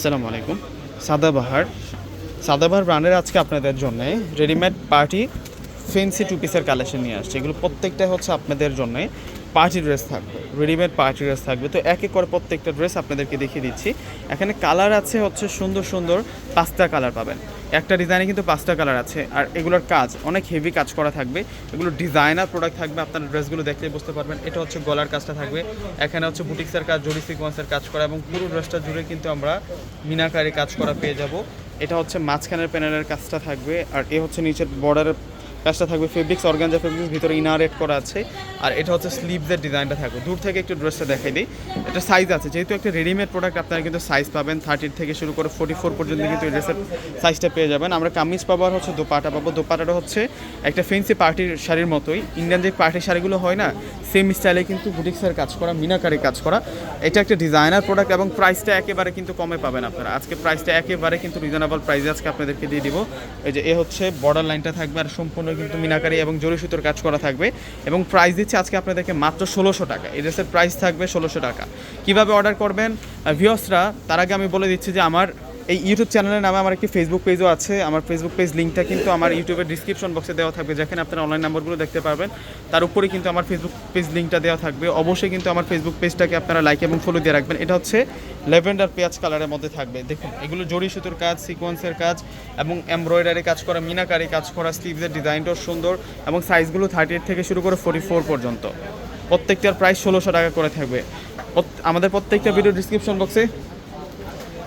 আসসালামু আলাইকুম। সাদাবাহার। সাদাবাহার ব্র্যান্ডের আজকে আপনাদের জন্য রেডিমেড পার্টি ফেন্সি টু পিসের কালেকশন নিয়ে আসছে। এগুলো প্রত্যেকটাই হচ্ছে আপনাদের জন্য পার্টি ড্রেস থাকবে, রেডিমেড পার্টি ড্রেস থাকবে। তো এক এক করে প্রত্যেকটা ড্রেস আপনাদেরকে দেখিয়ে দিচ্ছি। এখানে কালার আছে হচ্ছে সুন্দর সুন্দর পাঁচটা কালার পাবেন। একটা ডিজাইনে কিন্তু পাঁচটা কালার আছে। আর এগুলোর কাজ, অনেক হেভি কাজ করা থাকবে। এগুলো ডিজাইনার প্রোডাক্ট থাকবে, আপনার ড্রেসগুলো দেখলে বুঝতে পারবেন। এটা হচ্ছে গলার কাজটা থাকবে। এখানে হচ্ছে বুটিক্সের কাজ জরি সিকোয়েন্সের কাজ করা এবং পুরো ড্রেসটা জুড়ে কিন্তু আমরা মিনাকারি কাজ করা পেয়ে যাব। এটা হচ্ছে মাঝখানের প্যানেলের কাজটা থাকবে। আর এ হচ্ছে নিচের বর্ডারের কাজটা থাকবে ফেব্রিক্স অর্গানজা ফেব্রিক্স ভিতরে ইনারেট করা আছে। আর এটা হচ্ছে স্লিভসের ডিজাইনটা থাকবে। দূর থেকে একটু ড্রেসটা দেখাই দিই। এটা সাইজ আছে। যেহেতু একটা রেডিমেড প্রোডাক্ট আপনারা কিন্তু সাইজ পাবেন থার্টির থেকে শুরু করে ফোর্টি ফোর পর্যন্ত কিন্তু এই ড্রেসের সাইজটা পেয়ে যাবেন। আমরা কামিজ পাবো আর হচ্ছে দোপাটা পাবো। দোপাটাটা হচ্ছে একটা ফেন্সি পার্টির শাড়ির মতোই। ইন্ডিয়ান যে পার্টির শাড়িগুলো হয় না সেম স্টাইলে কিন্তু বুটিক্সের কাজ করা মিনাকারি কাজ করা। এটা একটা ডিজাইনার প্রোডাক্ট এবং প্রাইসটা একেবারে কিন্তু কমে পাবেন আপনারা। আজকে প্রাইসটা একেবারে কিন্তু রিজনেবল প্রাইসে আজকে আপনাদেরকে দিয়ে দিব। এই যে, এ হচ্ছে বর্ডার লাইনটা থাকবে আর সম্পূর্ণ কিন্তু মিনাকারি এবং জরি সুতোর কাজ করা থাকবে এবং প্রাইস দিচ্ছে আজকে আপনাদেরকে মাত্র ষোলোশো টাকা। এই ড্রেসের প্রাইস থাকবে ষোলোশো টাকা। কীভাবে অর্ডার করবেন? ভিওসরা তার আগে আমি বলে দিচ্ছি যে আমার এই ইউটিউব চ্যানেলের নামে আমার একটি ফেসবুক পেজও আছে। আমার ফেসবুক পেজ লিঙ্কটা কিন্তু আমার ইউটিউবের ডিসক্রিপশন বক্সে দেওয়া থাকবে। যেখানে আপনারা অনলাইন নাম্বারগুলো দেখতে পারবেন। তার উপরে কিন্তু আমার ফেসবুক পেজ লিঙ্কটা দেওয়া থাকবে। অবশ্যই কিন্তু আমার ফেসবুক পেজটাকে আপনারা লাইক এবং ফলো দিয়ে রাখবেন। এটা হচ্ছে লেভেন্ডার পেঁয়াজ কালারের মধ্যে থাকবে। দেখুন, এগুলো জড়ি সুতোর কাজ সিকোয়েন্সের কাজ এবং এমব্রয়ডারি কাজ করা, মিনাকারি কাজ করা স্লিভসের ডিজাইনটাও সুন্দর এবং সাইজগুলো থার্টি এইট থেকে শুরু করে ফোর্টি ফোর পর্যন্ত। প্রত্যেকটার প্রাইস ষোলোশো টাকা করে থাকবে। আমাদের প্রত্যেকটা ভিডিও ডিসক্রিপশন বক্সে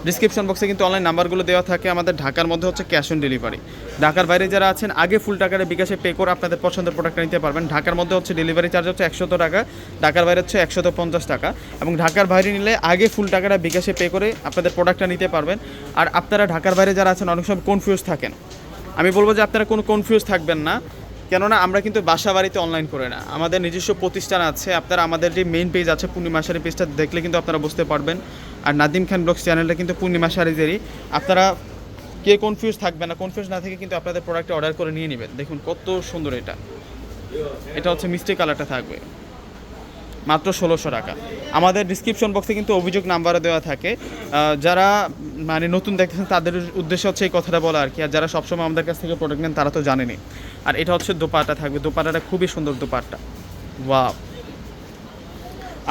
ডিসক্রিপশন বক্সে কিন্তু অনলাইন নাম্বারগুলো দেওয়া থাকে। আমাদের ঢাকার মধ্যে হচ্ছে ক্যাশ অন ডেলিভারি ঢাকার বাইরে যারা আছেন, আগে ফুল টাকার বিকাশে পে করে আপনাদের পছন্দের প্রোডাক্টটা নিতে পারবেন। ঢাকার মধ্যে হচ্ছে ডেলিভারি চার্জ হচ্ছে একশত টাকা, ঢাকার বাইরে হচ্ছে একশত পঞ্চাশ টাকা। এবং ঢাকার বাইরে নিলে আগে ফুল টাকাটা বিকাশে পে করে আপনাদের প্রোডাক্টটা নিতে পারবেন। আর আপনারা ঢাকার বাইরে যারা আছেন, অনেক সময় কনফিউজ থাকেন। আমি বলব যে আপনারা কোনো কনফিউজ থাকবেন না। কেননা আমরা কিন্তু বাসা বাড়িতে অনলাইন করে না। আমাদের নিজস্ব প্রতিষ্ঠান আছে। আপনারা আমাদের যে মেইন পেজ আছে পূর্ণিমা শাড়ি পেজটা দেখলে কিন্তু আপনারা বুঝতে পারবেন। আর নাদিম খান ব্লগস চ্যানেলটা কিন্তু পূর্ণিমা শাড়িদেরই। আপনারা কে কনফিউজ থাকবে না কনফিউজ না থেকে কিন্তু আপনাদের প্রোডাক্টটা অর্ডার করে নিয়ে নেবেন। দেখুন কত সুন্দর এটা। এটা হচ্ছে মিষ্টি কালারটা থাকবে। মাত্র ষোলোশো টাকা। আমাদের ডিসক্রিপশন বক্সে কিন্তু অভিযোগ নাম্বারও দেওয়া থাকে। যারা মানে নতুন দেখতেছেন, তাদের উদ্দেশ্য হচ্ছে এই কথাটা বলা আর কি। আর যারা সবসময় আমাদের কাছ থেকে প্রোডাক্ট নেন, তারা তো জানেনি আর এটা হচ্ছে দোপাটা থাকবে। দোপাটাটা খুবই সুন্দর দোপাট্টা। ওয়া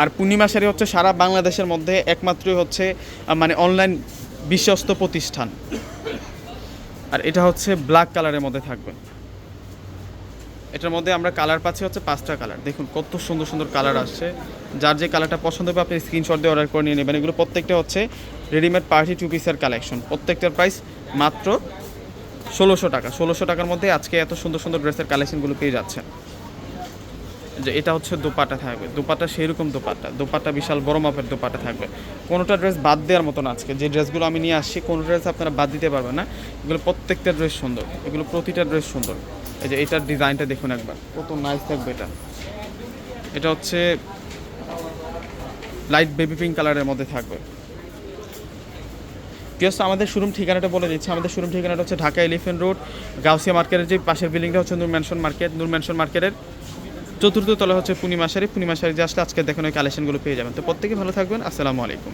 আর পূর্ণিমা শাড়ি হচ্ছে সারা বাংলাদেশের মধ্যে একমাত্রই হচ্ছে মানে অনলাইন বিশ্বস্ত প্রতিষ্ঠান। আর এটা হচ্ছে ব্ল্যাক কালারের মধ্যে থাকবে। এটার মধ্যে আমরা কালার পাচ্ছি হচ্ছে পাঁচটা কালার দেখুন কত সুন্দর সুন্দর কালার আসছে। যার যে কালারটা পছন্দ হবে আপনি স্ক্রিনশট দিয়ে অর্ডার করে নিয়ে নেবেন। এগুলো প্রত্যেকটা হচ্ছে রেডিমেড পার্টি টু পিসের কালেকশন প্রত্যেকটার প্রাইস মাত্র ষোলোশো টাকা। ষোলোশো টাকার মধ্যে আজকে এত সুন্দর সুন্দর ড্রেসের কালেকশনগুলো পেয়ে যাচ্ছেন। যে এটা হচ্ছে দোপাটা থাকবে। দোপাটা সেরকম দোপাটা। দোপাটা বিশাল বড় মাপের দোপাটা থাকবে। কোনোটা ড্রেস বাদ দেওয়ার মতন আজকে। যে ড্রেসগুলো আমি নিয়ে আসছি, কোনো ড্রেস আপনারা বাদ দিতে পারবেন না। এগুলো প্রত্যেকটা ড্রেস সুন্দর। এগুলো প্রতিটা ড্রেস সুন্দর। এই যে এটার ডিজাইনটা দেখুন একবার। কত নাইস থাকবে এটা। এটা হচ্ছে লাইট বেবি পিঙ্ক কালারের মধ্যে থাকবে। প্লাস আমাদের শোরুম ঠিকানাটা বলে দিচ্ছি। আমাদের শোরুম ঠিকানাটা হচ্ছে ঢাকা এলিফেন্ট রোড গাউসিয়া মার্কেটের যে পাশের বিল্ডিংটা হচ্ছে Noor mansion market Noor mansion মার্কেটের চতুর্থ তলা হচ্ছে পূর্ণিমা পূর্ণিমাশারি পূর্ণিমা শাড়ি যে আসলে আজকে দেখেন ওই কালেকশনগুলো পেয়ে যাবেন। তো প্রত্যেকে ভালো থাকবেন। আসসালামু আলাইকুম।